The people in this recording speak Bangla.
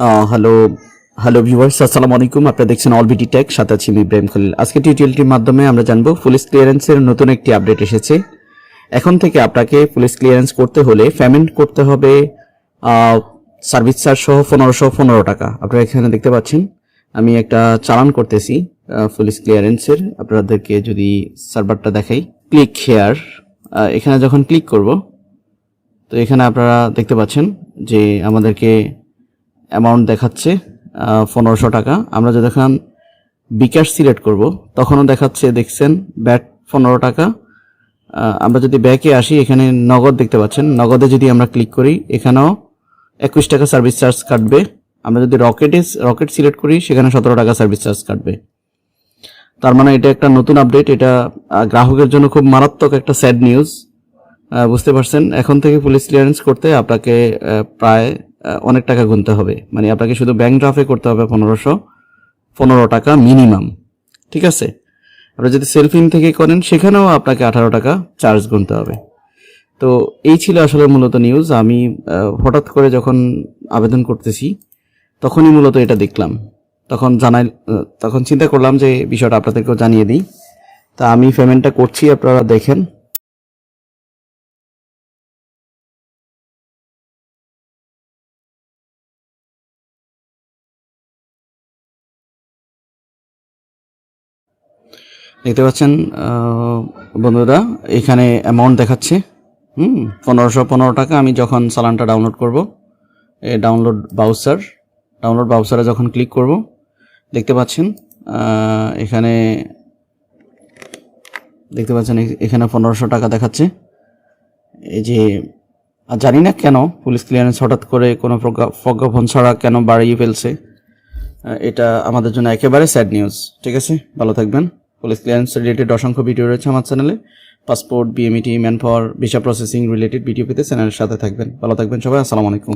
হ্যালো হ্যালো ভিউয়ার্স আসসালামু আলাইকুম। আপনারা দেখছেন অলবিটি টেক সাথে আছি ইব্রাহিম খলিল। আজকে টিউটোরিয়ালটির মাধ্যমে আমরা জানব পুলিশ ক্লিয়ারেন্সের নতুন একটি আপডেট এসেছে। এখন থেকে আপনাকে পুলিশ ক্লিয়ারেন্স করতে হলে পেমেন্ট করতে হবে সার্ভিস চার্জ সহ পনেরোশো পনেরো টাকা। আপনারা এখানে দেখতে পাচ্ছেন, আমি একটা চালান করতেছি পুলিশ ক্লিয়ারেন্সের আপনাদেরকে যদি সার্ভারটা দেখাই ক্লিক হেয়ার এখানে যখন ক্লিক করব, তো এখানে আপনারা দেখতে পাচ্ছেন যে আমাদেরকে অ্যামাউন্ট দেখাচ্ছে পনেরোশো টাকা। আমরা যখন বিকাশ সিলেক্ট করব, তখনও দেখাচ্ছে, দেখছেন, ব্যাট পনেরো টাকা। আমরা যদি ব্যাকে আসি, এখানে নগদ দেখতে পাচ্ছেন। নগদে যদি আমরা ক্লিক করি, এখানেও একুশ টাকা সার্ভিস চার্জ কাটবে। আমরা যদি রকেটে রকেট সিলেক্ট করি, সেখানে সতেরো টাকা সার্ভিস চার্জ কাটবে। তার মানে এটা একটা নতুন আপডেট এটা গ্রাহকের জন্য খুব মারাত্মক একটা স্যাড নিউজ বুঝতে পারছেন? এখন থেকে পুলিশ ক্লিয়ারেন্স করতে আপনাকে প্রায় অনেক টাকা গুনতে হবে। মানে আপনাকে শুধু ব্যাংক ড্রাফে করতে হবে পনেরোশো, পনেরো টাকা মিনিমাম ঠিক আছে? আপনি যদি সেলফ ইন থেকে করেন, সেখানেও আপনাকে আঠারো টাকা চার্জ গুনতে হবে। তো এই ছিল আসলে মূলত নিউজ আমি হঠাৎ করে যখন আবেদন করতেছি, তখনই মূলত এটা দেখলাম। তখন জানাই তখন চিন্তা করলাম যে বিষয়টা আপনাদেরকেও জানিয়ে দিই। তা আমি পেমেন্টটা করছি, আপনারা দেখেন। দেখতে পাচ্ছেন বন্ধুরা, এখানে অ্যামাউন্ট দেখাচ্ছে। হুম, পনেরোশো পনেরো টাকা আমি যখন চালানটা ডাউনলোড করব, এ ডাউনলোড বাউসার ডাউনলোড বাউসারে যখন ক্লিক করব, দেখতে পাচ্ছেন এখানে, দেখতে পাচ্ছেন এখানে পনেরোশো টাকা দেখাচ্ছে। এই যে, আর জানি না কেন পুলিশ ক্লিয়ারেন্স হঠাৎ করে কোনো প্রজ্ঞা- প্রজ্ঞাপন ছাড়া কেন বাড়িয়ে ফেলছে। এটা আমাদের জন্য একেবারে স্যাড নিউজ ঠিক আছে? ভালো থাকবেন। পুলিশ ক্লিয়ারেন্স রিলেটেড অসংখ্য ভিডিও রয়েছে আমার চ্যানেলে। Passport BMET manpower visa processing related video পেতে চ্যানেলের সাথে থাকবেন। ভালো থাকবেন সবাই, আসসালামু আলাইকুম।